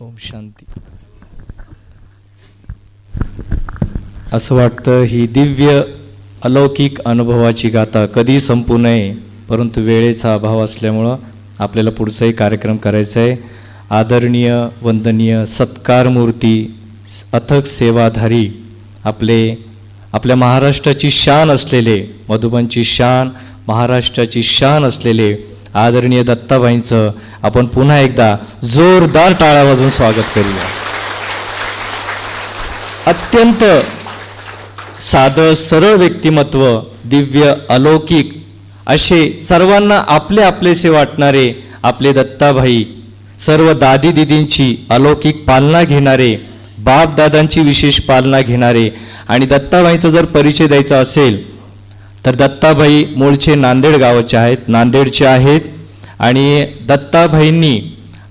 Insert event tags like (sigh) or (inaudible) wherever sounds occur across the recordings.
ओम शांती. असं वाटतं ही दिव्य अलौकिक अनुभवाची गाथा कधी संपू नये परंतु वेळेचा अभाव असल्यामुळं आपल्याला पुढचाही कार्यक्रम करायचा आहे. आदरणीय वंदनीय सत्कार मूर्ती अथक सेवाधारी आपले आपल्या महाराष्ट्राची शान असलेले मधुबनची शान महाराष्ट्राची शान असलेले आदरणीय दत्ताबाईंचं आपण पुन्हा एकदा जोरदार टाळ्या वाजून स्वागत करूया. अत्यंत साधं सरळ व्यक्तिमत्व दिव्य अलौकिक असे सर्वांना आपले आपलेसे वाटणारे आपले दत्ताभाई सर्व दादी दिदींची अलौकिक पालना घेणारे बाप दादांची विशेष पालना घेणारे आणि दत्ताबाईंचा जर परिचय द्यायचा असेल तर दत्ताभाई मूळचे नांदेड गावाचे आहेत. नांदेडचे आहेत. आणि दत्ताभाईंनी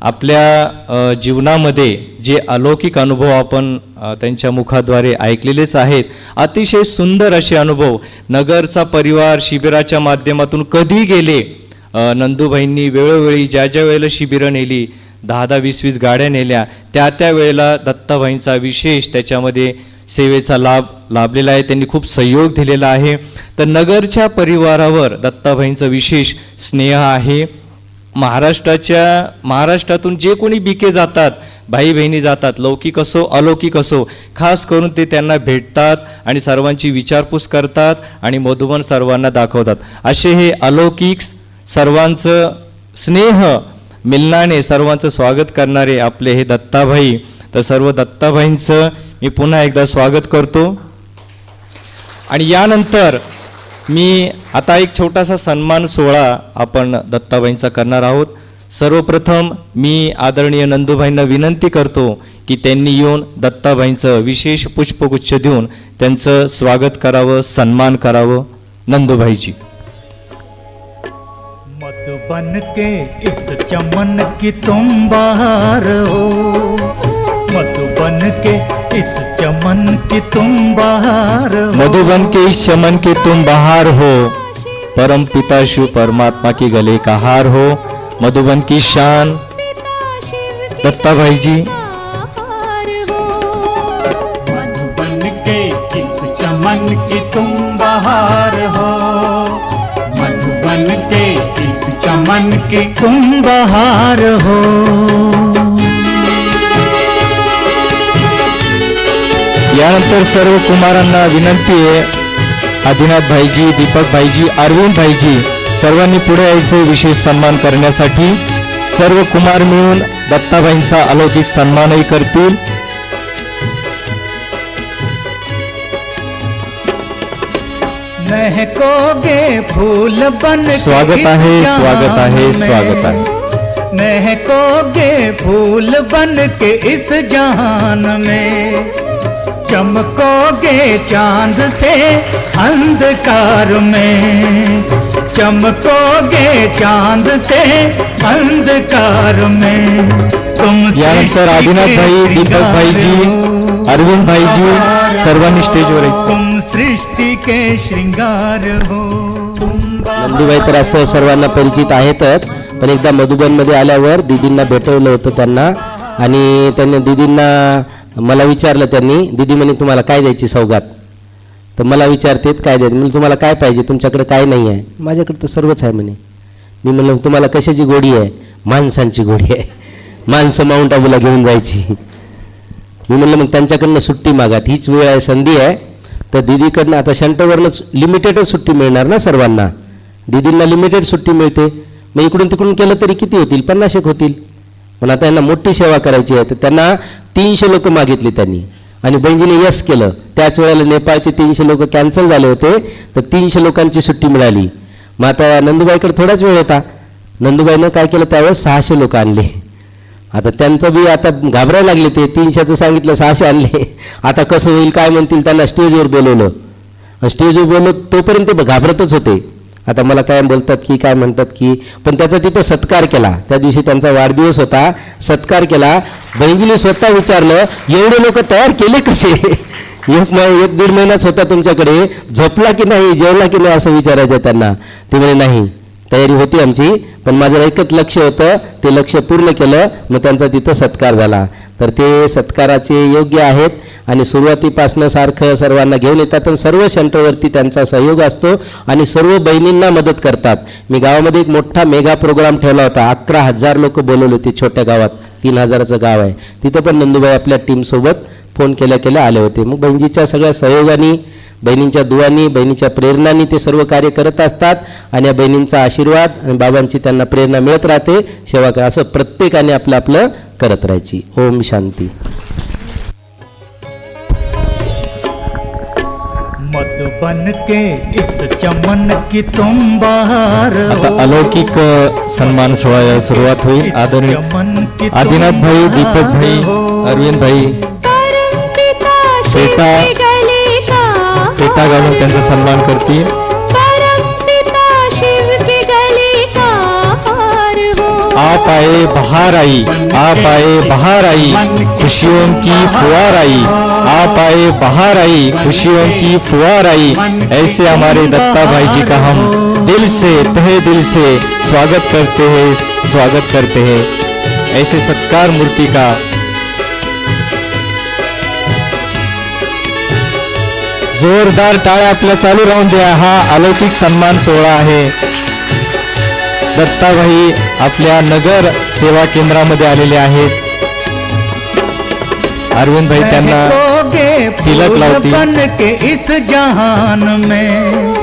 आपल्या जीवनामध्ये जे अलौकिक अनुभव आपण त्यांच्या मुखाद्वारे ऐकलेलेच आहेत अतिशय सुंदर असे अनुभव नगरचा परिवार शिबिराच्या माध्यमातून कधी गेले? नंदूबाईंनी वेळोवेळी ज्या ज्या वेळेला शिबिरं नेली दहा दहा वीस वीस गाड्या नेल्या त्या त्या वेळेला दत्ताभाईंचा विशेष त्याच्यामध्ये सेवेचा लाभ लाभलेला आहे. त्यांनी खूप सहयोग दिलेला आहे. तर नगरच्या परिवारावर दत्ताभाईंचा विशेष स्नेह आहे. महाराष्ट्राच्या महाराष्ट्रातून जे कोणी बिके जातात भाई बहिणी जातात लौकिक असो अलौकिक असो खास करून ते त्यांना भेटतात आणि सर्वांची विचारपूस करतात आणि मधुबन सर्वांना दाखवतात. असे हे अलौकिक सर्वांचं स्नेह मिलनाने सर्वांचं स्वागत करणारे आपले हे दत्ताभाई तर सर्व दत्ताभाईंचं मी पुन्हा एकदा स्वागत करतो. आणि यानंतर मी आता एक छोटासा सन्मान सोहळा आपण दत्ताबाईंचा करणार आहोत. सर्वप्रथम मी आदरणीय नंदूबाईंना विनंती करतो की त्यांनी येऊन दत्ताबाईंचं विशेष पुष्पगुच्छ देऊन त्यांचं स्वागत करावं सन्मान करावं. नंदूबाईची मधुबन के इस चमन की तुम बाहर हो। मधुबन के इस चमन की तुम बहार मधुबन के इस चमन के तुम बहार हो। परम पिता शिव परमात्मा की गले का हार हो। मधुबन की शान। दत्ता भाई जी। मधुबन के इस चमन की तुम बहार हो। मधुबन के इस चमन की तुम बहार हो। यानंतर सर्व कुमारांना विनंती आहे आदिनाथ भाईजी दीपक भाईजी अरविंद भाईजी सर्वांनी पुढे यायचे विशेष सन्मान करण्यासाठी सर्व कुमार मिळून दत्ताबाईंचा अलौकिक सन्मानही करतील स्वागत आहे, स्वागत आहे। स्वागत आहे. महकोगे फूल बन के इस जहान में। चमकोगे चाँद से अंधकार में। चमकोगे चाँद से अंधकार में। तुम सृष्टि आदिनाथ भाई दीपक भाईजी हो। अरविंद भाईजी सर्वांनी स्टेजवर यायचं तुम सृष्टि के श्रृंगार हो। नंदूबाई तर असं सर्वांना परिचित आहेतच पण एकदा मधुबनमध्ये आल्यावर दिदींना भेटवलं होतं त्यांना. आणि त्यांनी दिदींना मला विचारलं त्यांनी दिदी म्हणे तुम्हाला काय द्यायची सौगात? तर मला विचारतेत काय द्यायचं? म्हणजे तुम्हाला काय पाहिजे? तुमच्याकडे काय नाही आहे. माझ्याकडे तर सर्वच आहे म्हणे. मी म्हणलं तुम्हाला कशाची गोडी आहे? माणसांची गोडी आहे. माणसं माउंट आबूला घेऊन जायची. मी म्हणलं मग त्यांच्याकडनं सुट्टी मागात हीच वेळ आहे संधी आहे. तर दिदीकडनं आता शंटवरनं लिमिटेडच सुट्टी मिळणार ना सर्वांना. दिदींना लिमिटेड सुट्टी मिळते. मग इकडून तिकडून केलं तरी किती होतील? पन्नास एक होतील. पण आता यांना मोठी सेवा करायची आहे. तर त्यांना तीनशे लोक मागितली त्यांनी. आणि बहिणीने यस केलं. त्याच वेळेला नेपाळचे तीनशे लोक कॅन्सल झाले होते. तर तीनशे लोकांची सुट्टी मिळाली. मग आता नंदुबाईकडे थोडाच वेळ होता. नंदुबाईनं काय केलं? त्यावेळेस सहाशे लोक आणले. आता त्यांचं बी आता घाबरायला लागले ते. तीनशेचं सांगितलं सहाशे आणले. आता कसं होईल काय म्हणतील? त्यांना स्टेजवर बोलवलं. स्टेजवर बोलवलं तोपर्यंत घाबरतच होते. आता मला काय बोलतात की काय म्हणतात की पण त्याचा तिथं सत्कार केला. त्या दिवशी त्यांचा वाढदिवस होता. सत्कार केला. बहिणीने स्वतः विचारलं एवढे लोक तयार केले कसे? (laughs) एक मह- एक दीड महिनाच होता तुमच्याकडे. झोपला की नाही जेवला की नाही असं विचारायचं त्यांना. ते म्हणे नाही. तयारी होती आमची पण माझं एकच लक्ष होतं. ते लक्ष पूर्ण केलं. मग त्यांचा तिथं सत्कार झाला. तर ते सत्काराचे योग्य आहेत. आणि सुरुवातीपासनं सारखं सर्वांना घेऊन येतात आणि सर्व सेंटरवरती त्यांचा सहयोग असतो आणि सर्व बहिणींना मदत करतात. मी गावामध्ये एक मोठा मेगा प्रोग्राम ठेवला होता. अकरा हजार लोक बोलवले होते छोट्या गावात. तीन हजाराचं गाव आहे. तिथं पण नंदुबाई आपल्या टीमसोबत फोन केल्या केल्या आले होते. मग बहिणीच्या सगळ्या सहयोगाने बहिणींच्या दुवानी बहिणीच्या प्रेरणांनी ते सर्व कार्य करत असतात आणि या बहिणींचा आशीर्वाद आणि बाबांची त्यांना प्रेरणा मिळत राहते. सेवा करा असं प्रत्येकाने आपलं आपलं करत राहायची. ओम शांती. मत बन के इस चमन की तुम बाहर अलौकिक सन्मान सोहळ्याला सुरुवात होईल. आदरणीय आदिनाथ भाई दीपक भाई. अरविंद भाई फेटा फेटा घालून त्यांचा सन्मान करतील. आप आए, बाहर आई, आप आए, बाहर आई, खुशियों की फुहार आई। आप आए, बाहर आई, खुशियों की फुहार आई। ऐसे हमारे दत्ता भाई जी का हम दिल से, तहे दिल से स्वागत करते हैं, स्वागत करते हैं। ऐसे सत्कार मूर्ति का जोरदार टाळ्या आपल्या चालू राहून द्या। हा, अलौकिक सन्मान सोहळा आहे दत्ताभाई आपल्या नगर सेवा केंद्रामध्ये आलेले आहेत अरविंद भाई त्यांना तिलक फूल लावती. बन के इस जहान में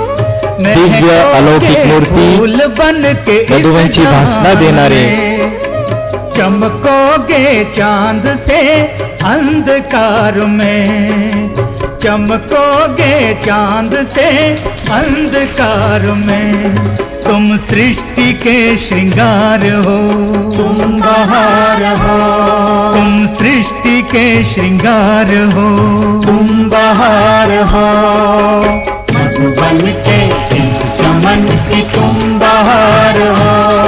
दिव्य अलौकिक मूर्ती, मधुवंची भाषणं देणारे. चमकोगे चांद से अंधकार में चमकोगे चाँद से अंधकार में। तुम सृष्टि के श्रृंगार हो। तुम बहार हो। तुम सृष्टि के श्रृंगार हो। तुम बहार हो। मधुबन के चमन की तुम बहार हो।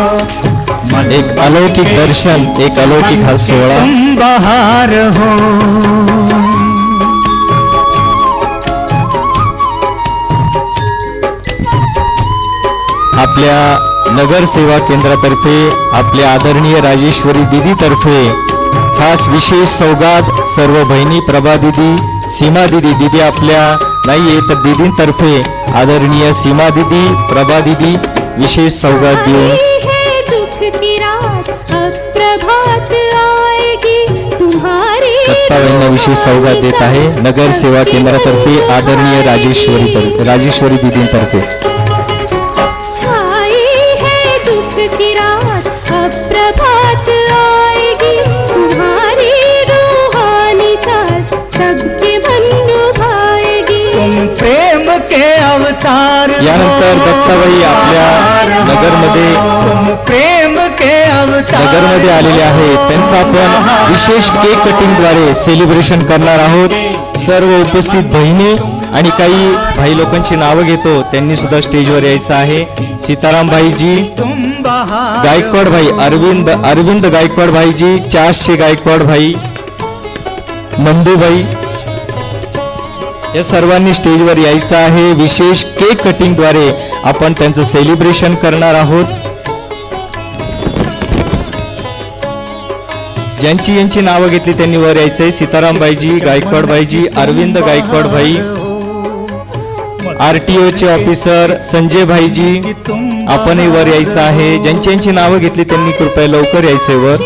एक अलौकिक दर्शन एक अलौकिक हा तुम बहार हो। आपल्या नगर सेवा केंद्रातर्फे आपल्या आदरणीय राजेश्वरी दिदी तर्फे खास विशेष सौगात सर्व बहिणी प्रभा दिदी सीमा दिदी दिदी आपल्या नाहीये तर दिदींतर्फे आदरणीय सीमा दिदी प्रभा दिदी विशेष सौगात देऊन. विशेष सौगात देत आहे नगर सेवा केंद्रातर्फे आदरणीय राजेश्वरी राजेश्वरी दिदींतर्फे. अवतार हो। यानंतर दत्ताबाई आपल्या नगरमध्ये तुम प्रेम के अवतार नगरमध्ये आलेले आहेत त्यांचं आपण विशेष केक कटिंगद्वारे सेलिब्रेशन करणार आहोत. सर्व उपस्थित बहिणी आणि काही भाई लोकांची नावं घेतो. त्यांनी सुद्धा स्टेजवर यायचं आहे. सीताराम भाईजी गायकवाड भाई अरविंद अरविंद गायकवाड भाईजी चारशे गायकवाड भाई नंदूबाई या सर्वांनी स्टेजवर यायचं आहे. विशेष केक कटिंगद्वारे आपण त्यांचं सेलिब्रेशन करणार आहोत. ज्यांची यांची नावं घेतली त्यांनी वर यायचंय. सीताराम बाईजी गायकवाड भाईजी अरविंद गायकवाड भाई आरटीओ चे ऑफिसर संजय भाईजी आपणही वर यायचं आहे. ज्यांची यांची नावं घेतली त्यांनी कृपया लवकर यायचंय वर.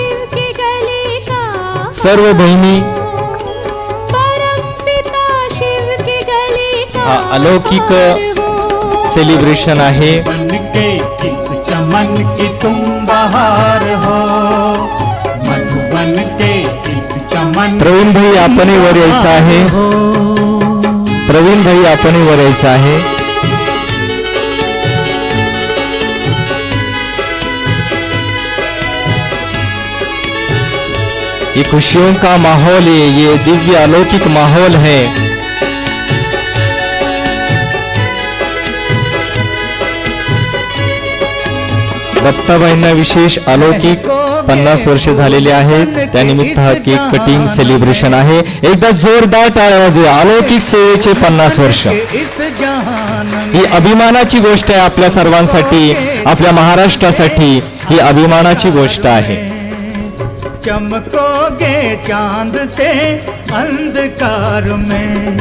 सर्व बहिणी अलौकिक सेलिब्रेशन आहे. बन के इस चमन की तुम बहार हो। मधुबन के इस चमन प्रवीण भाई आपणही वर यायचं आहे प्रवीण भाई आपणही वर यायचं आहे ये खुशियों का माहौल है ये दिव्य अलौकिक माहौल है। दत्ताबाईंना विशेष अलौकिक पन्नास वर्ष झालेले आहेत. त्यानिमित्त हा केक कटिंग सेलिब्रेशन आहे. एकदा जोरदार टाळ्या वाजूया. अलौकिक सेवेचे पन्नास वर्ष. ही अभिमानाची गोष्ट आहे आपल्या सर्वांसाठी आपल्या महाराष्ट्रासाठी. ही अभिमानाची गोष्ट आहे. चमकोगे चांद से अंधकार में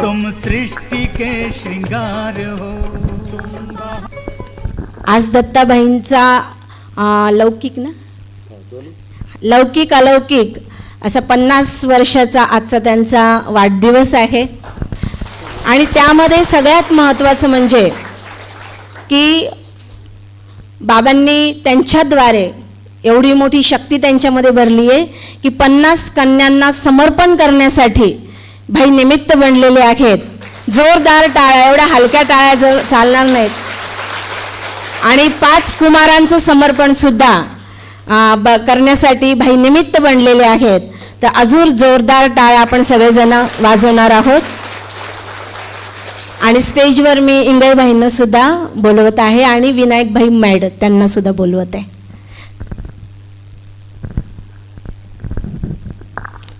तुम सृष्टि के श्रृंगार हो। आज दत्ताबाईंचा लौकिक ना? लौकिक अलौकिक असा पन्नास वर्षाचा आजचा त्यांचा वाढदिवस आहे. आणि त्यामध्ये सगळ्यात महत्त्वाचं म्हणजे की बाबांनी त्यांच्याद्वारे एवढी मोठी शक्ती त्यांच्यामध्ये भरली आहे की पन्नास कन्यांना समर्पण करण्यासाठी भाई निमित्त बनलेले आहेत. जोरदार टाळ्या एवढ्या हलक्या टाळ्या जर चालणार नाहीत आणि पाच कुमारांचं समर्पण सुद्धा ब करण्यासाठी भाई निमित्त बनलेले आहेत. तर अजून जोरदार टाळ्या आपण सगळेजण वाजवणार आहोत. आणि स्टेजवर मी इंगळबाईंना सुद्धा बोलवत आहे आणि विनायक भाई मॅड त्यांना सुद्धा बोलवत आहे.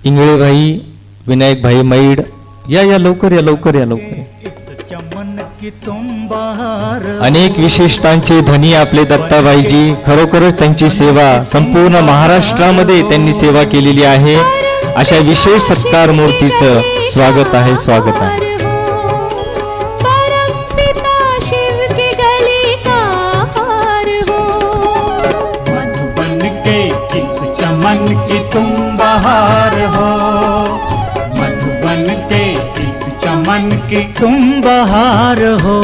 इंगळेभाई विनायकभाई मैड या या लवकर या लवकर या लवकर. अनेक विशिष्टांचे धनी आपले दत्ताबाईजी खरोखरच त्यांची सेवा संपूर्ण महाराष्ट्रामध्ये त्यांनी सेवा केलेली आहे. अशा विशेष सत्कार मूर्तीचं स्वागत आहे स्वागत आहे. हो चमन की तुम बहार हो। की तुम बहार हो।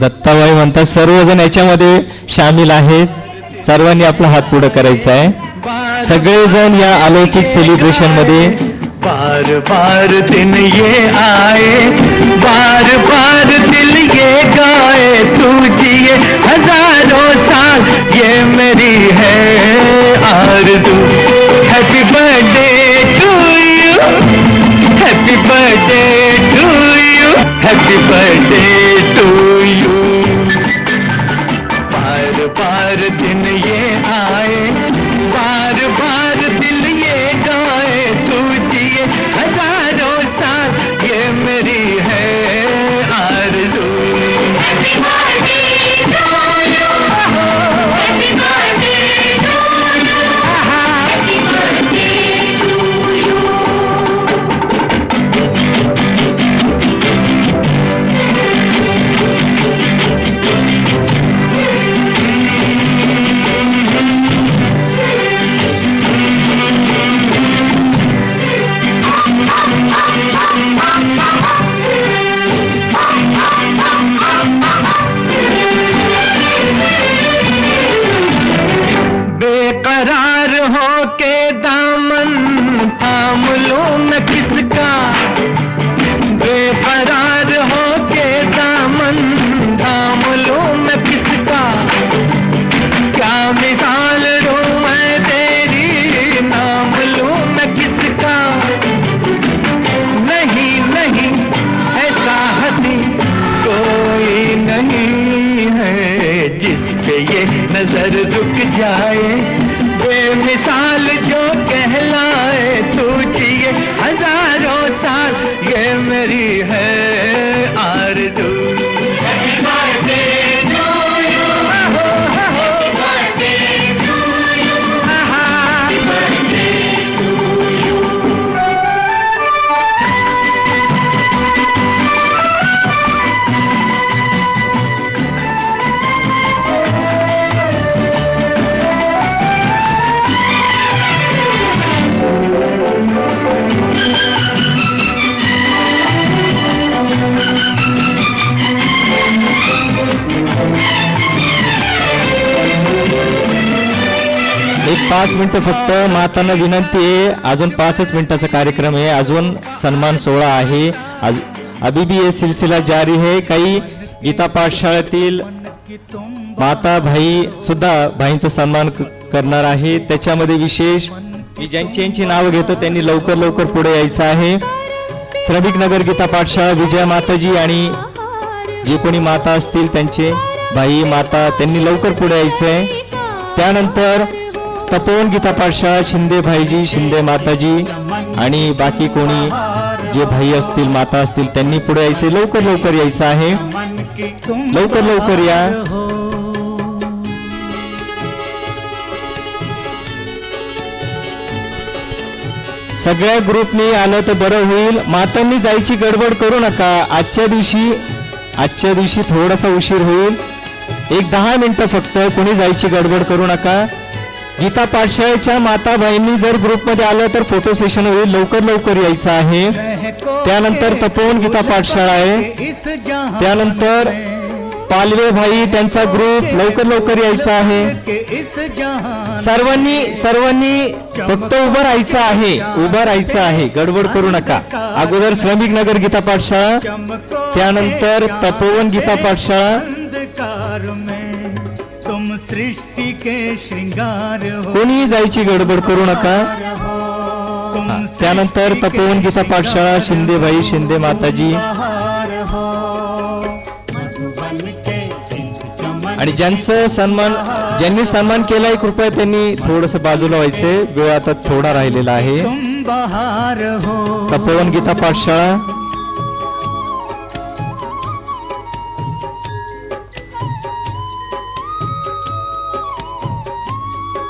दत्ताबाई म्हणतात सर्वजण याच्यामध्ये सामील आहेत. सर्वांनी आपला हात पुढे करायचा आहे. सगळेजण या अलौकिक सेलिब्रेशनमध्ये बार बार दिन ये आए बार बार दिल ये गाए तू जिए हजारों साल। ये मेरी है आरज़ू। Happy birthday to you happy birthday to you happy birthday जा पाच मिनिटं फक्त मातांना विनंती आहे. अजून पाचच मिनिटाचा कार्यक्रम आहे. अजून सन्मान सोहळा आहे. आज अभी भी ये सिलसिला जारी है काही गीता पाठशाळेतील माता भाई सुद्धा भाईंचा सन्मान करणार आहे. त्याच्यामध्ये विशेष मी ज्यांची यांची नावं घेतो त्यांनी लवकर लवकर पुढे यायचं आहे. श्रमिक नगर गीता पाठशाळा विजया माताजी आणि जे कोणी माता असतील त्यांचे भाई माता त्यांनी लवकर पुढे यायचं आहे त्यानंतर तपोवन गीता पाठशाळा शिंदे भाईजी शिंदे माताजी आणि बाकी कोणी जे भाई असतील माता असतील त्यांनी पुढे यायचे लवकर लवकर यायचं आहे. लवकर लवकर या. सगळ्या ग्रुपनी आलं तर बरं होईल. मातांनी जायची गडबड करू नका. आजच्या दिवशी आजच्या दिवशी थोडासा उशीर होईल. एक दहा मिनिटं फक्त कोणी जायची गडबड करू नका. गीता पाठशाळेच्या माता बहिणी जर ग्रुपमध्ये आलं तर फोटो सेशन होईल लवकर लवकर यायचं आहे. त्यानंतर तपोवन गीता पाठशाळा आहे. त्यानंतर पालवे भाई त्यांचा ग्रुप लवकर लवकर यायचा आहे. सर्वांनी सर्वांनी फक्त उभं राहायचं आहे. उभं राहायचं आहे. गडबड करू नका. अगोदर श्रमिक नगर गीता पाठशाळा त्यानंतर तपोवन गीता पाठशाळा सृष्टि के श्रृंगार हो। कोणी जायची गडबड करू नका. त्यानंतर तपोवन गीता पाठशाळा शिंदे माताजी. हो के इस चमन आणि ज्यांचं सन्मान ज्यांनी सन्मान केलाय कृपया त्यांनी थोडस बाजूला व्हायचे. वेळ आता थोडा राहिलेला आहे. हो। तपोवन गीता पाठशाळा.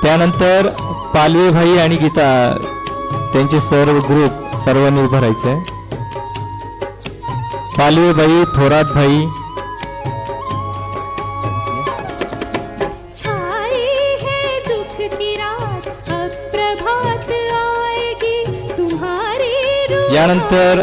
त्यानंतर पालवे भाई आणि गीता त्यांचे सर्व ग्रुप सर्वांनी उभं पालवे भाई थोरात भाई. यानंतर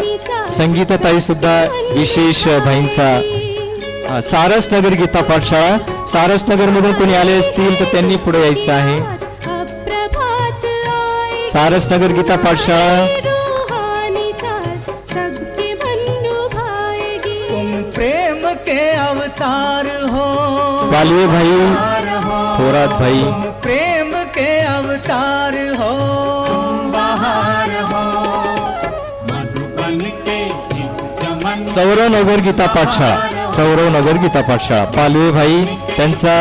संगीताताई सुद्धा विशेष भाईंचा सारस नगर गीता पाठशाळा. सारस नगर मधून कोणी आले असतील तर त्यांनी पुढे यायचं आहे. अब प्रभात आएगी सारस नगर गीता पाठशाळा. रूहानी ताज सबके मन लुभाएगी तुम प्रेम के अवतार हो। पालवे भाई थोरात भाई। तुम प्रेम के अवतार हो। बहार हो। मधुबन के इस चमन सौरव नगर गीता पाठशाळा। सौरव नगर गीता पाठशाळा. पालवे भाई त्यांचा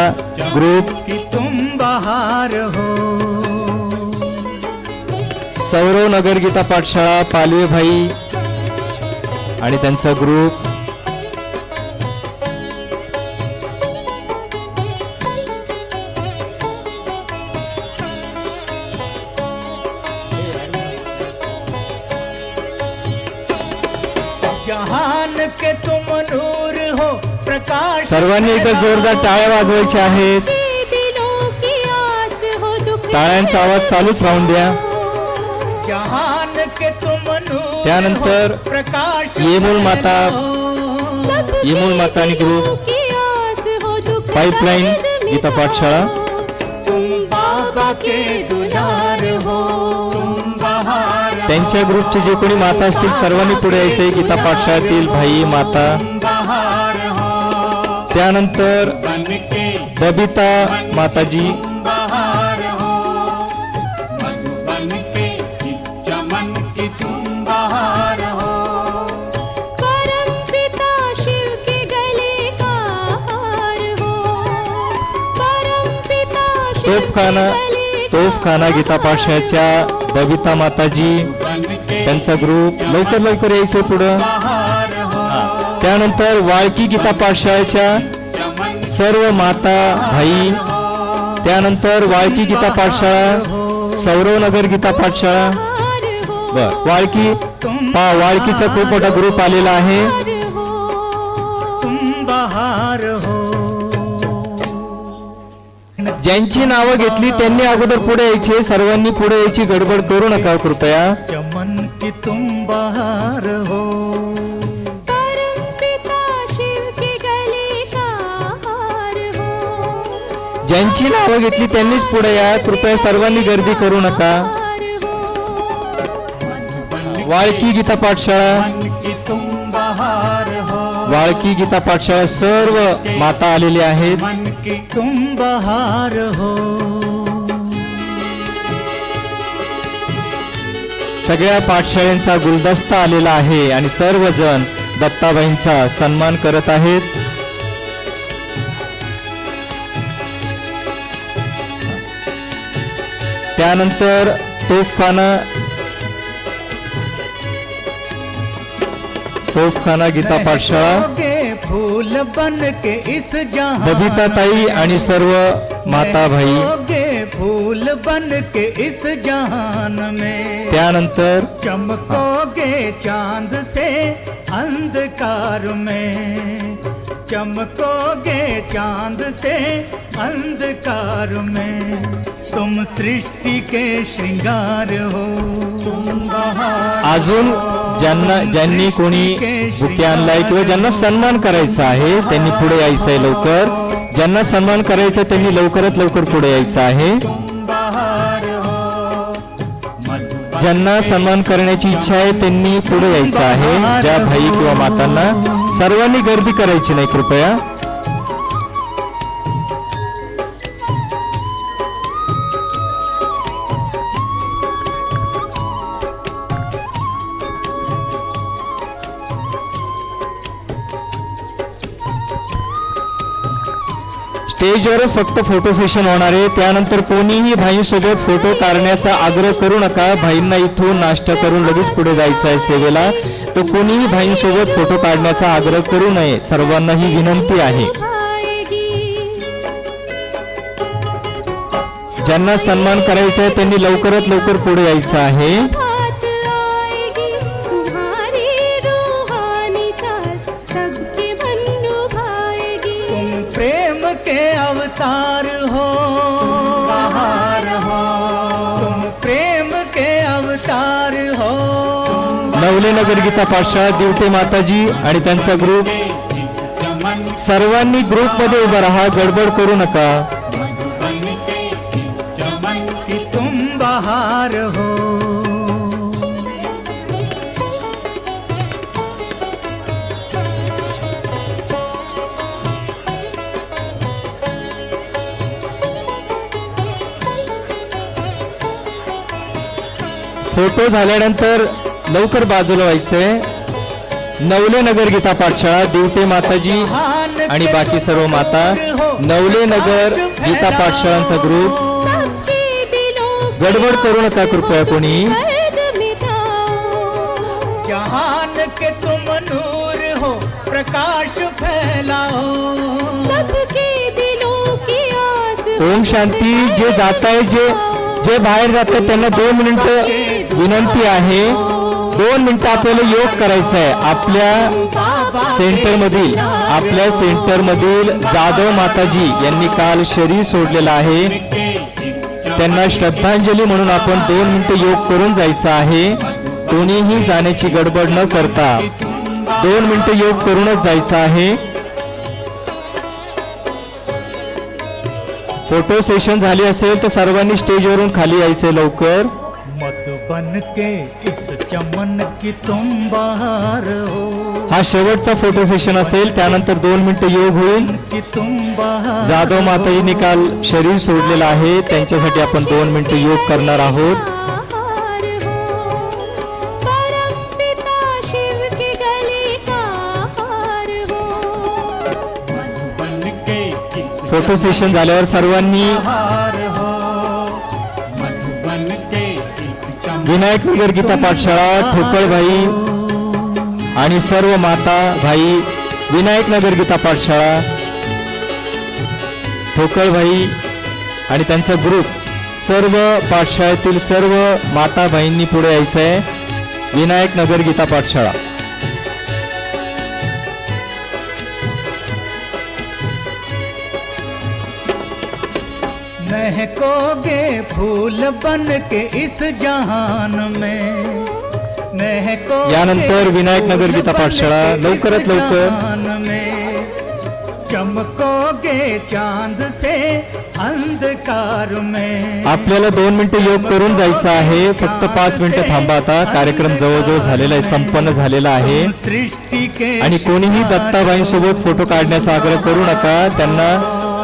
ग्रुप सौरव नगर गीता पाठशाळा पालवे भाई आणि त्यांचा ग्रुप सर्वांनी इथं जोरदार टाळ्या वाजवायच्या आहेत. टाळ्यांचा आवाज चालूच राहून द्या. त्यानंतर येमूल माता येमूल माता आणि ग्रुप पाईपलाईन गीता पाठशाळा. त्यांच्या ग्रुपचे जे कोणी माता असतील सर्वांनी पुढे यायचे गीता पाठशाळेतील भाई माता. त्यानंतर बबिता माताजी. तोफखाना तोफखाना गीता पाशाच्या बबिता माताजी त्यांचा ग्रुप लवकर लवकर यायचं पुढं. त्यानंतर वाळकी गीता पाठशाळेच्या सर्व माता भाई त्यानंतर वाळकी गीता पाठशाळा सौरवनगर गीता पाठशाळा. हो बर. वाळकी पा वाळकीचा खूप मोठा ग्रुप आलेला आहे. ज्यांची नावं घेतली त्यांनी अगोदर पुढे यायचे. सर्वांनी पुढे यायची गडबड करू नका कृपया. चमन की तुम बहार हो. ज्यांची नावं घेतली त्यांनीच पुढे या. कृपया सर्वांनी गर्दी करू नका. वाळकी गीता पाठशाळा. वाळकी गीता पाठशाळा सर्व माता आलेल्या आहेत. सगळ्या पाठशाळेंचा गुलदस्ता आलेला आहे आणि सर्वजण दत्ताबाईंचा सन्मान करत आहेत. त्यानंतर तोफखाना तोफखाना गीता पाठशाळा. फूल बन के इस जहाँ बबिताताई आणि सर्व माता भाई फूल बन के इस जहान में। त्यानंतर चमकोगे चाँद से अंधकार में। चमकोगे चाँद से अंधकार में। तुम सृष्टि के श्रृंगार हो। अजून ज्यांना ज्यांनी कोणी बुके आणलाय किंवा ज्यांना सन्मान करायचा आहे त्यांनी पुढे यायचं आहे लवकर. ज्यांना सन्मान करायचं त्यांनी लवकरात लवकर पुढे यायचं आहे. ज्यांना सन्मान करण्याची इच्छा आहे त्यांनी पुढे यायचं आहे. ज्या भाई किंवा मातांना सर्वांनी गर्दी करायची नाही कृपया. स्टेजवरच फक्त फोटो सेशन होणार आहे. त्यानंतर कोणीही भाईंसोबत फोटो काढण्याचा आग्रह करू नका. भाईंना इथून नाश्ता करून लगेच पुढे जायचं आहे सेवेला. तर कोणीही भाईंसोबत फोटो काढण्याचा आग्रह करू नये. सर्वांना ही विनंती आहे. ज्यांना सन्मान करायचा आहे त्यांनी लवकरात लवकर पुढे यायचं आहे. नगर गीता पाठशाळा दिवटे माताजी आणि त्यांचा ग्रुप सर्वांनी ग्रुपमध्ये उभा राहा गडबड करू नका. फोटो झाल्यानंतर लवकर बाजूला व्हायचंय. नवले नगर गीता पाठशाळा दिवटे माताजी आणि बाकी सर्व माता. नवले नगर गीता पाठशाळांचा ग्रुप गडबड करू नका कृपया कोणी. दर्द मिटाओ जहान के तुम नूर हो प्रकाश फैलाओ. सबके दिलों की आस ओम शांती जे जात आहे जे जे बाहेर जात त्यांना दोन मिनिटं विनंती आहे. दोन मिनिटं आपल्याला योग करायचा आहे आपल्या सेंटर मधील आपल्या सेंटर मधील जाधव माताजी यांनी काल शरीर सोडलेलं आहे. त्यांना श्रद्धांजली म्हणून आपण दोन मिनिटं योग करून जायचं आहे. कोणीही जाण्याची गडबड न करता दोन मिनिटं योग करूनच जायचं आहे. फोटो सेशन झाली असेल तर सर्वांनी स्टेजवरून खाली यायचे लवकर. मधुबन के इस चमन की तुम बहार हो। हा शेवटचा फोटो सेशन असेल त्यानंतर दोन मिनिटं योग होईल. कि तुम बहार जाधव माताजींनी काल शरीर सोडलेलं आहे त्यांच्यासाठी आपण दोन मिनिटं योग करणार आहोत. हार हो। परम पिता शिव के गले का हार हो। फोटो सेशन झाल्यावर सर्वांनी विनायक नगर गीता पाठशाळा ठोकळभाई आणि सर्व माता भाई विनायक नगर गीता पाठशाळा ठोकळभाई आणि त्यांचा ग्रुप सर्व पाठशाळेतील सर्व माता भाईंनी पुढे यायचं आहे विनायक नगर गीता पाठशाळा. महकोगे फूल बन के इस जहान में। यानंतर विनायक नगर गीता पाठशाळा लवकरात लवकर. चमकोगे चांद से अंधकार में। आपल्याला दोन मिनिटं योग करून जायचं आहे. फक्त पाच मिनिटं थांबा आता. कार्यक्रम जवळजवळ झालेला आहे संपन्न झालेला आहे. आणि कोणीही दत्ताबाईंसोबत फोटो काढण्याचा आग्रह करू नका. त्यांना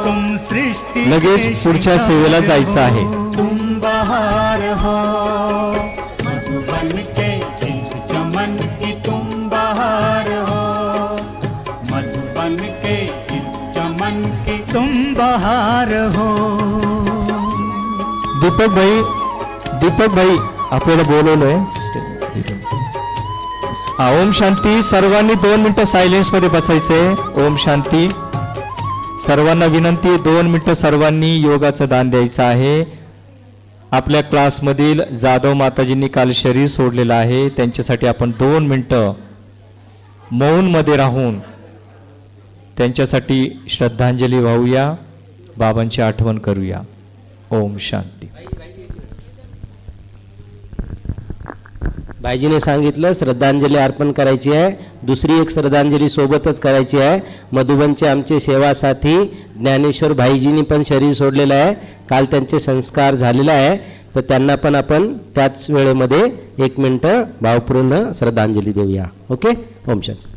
लगेच पुढच्या सेवेला जायचं आहे. दीपक भाई दीपक भाई आपल्याला बोलवलंय. हा ओम शांती. सर्वांनी दोन मिनिटं सायलेन्समध्ये बसायचंय. ओम शांती. सर्वांना विनंती दोन मिनटं सर्वांनी योगाचं दान द्यायचं आहे. आपल्या क्लासमधील जाधव माताजींनी काल शरीर सोडलेलं आहे. त्यांच्यासाठी आपण दोन मिनटं मौनमध्ये राहून त्यांच्यासाठी श्रद्धांजली वाहूया. बाबांची आठवण करूया. ओम शांत. भाईजीने सांगितलं श्रद्धांजली अर्पण करायची आहे. दुसरी एक श्रद्धांजली सोबतच करायची आहे. मधुबनचे आमचे सेवासाथी ज्ञानेश्वर भाईजींनी पण शरीर सोडलेलं आहे. काल त्यांचे संस्कार झालेला आहे. तर त्यांना पण आपण त्याच वेळेमध्ये एक मिनटं भावपूर्ण श्रद्धांजली देऊया. ओके? ओम शांती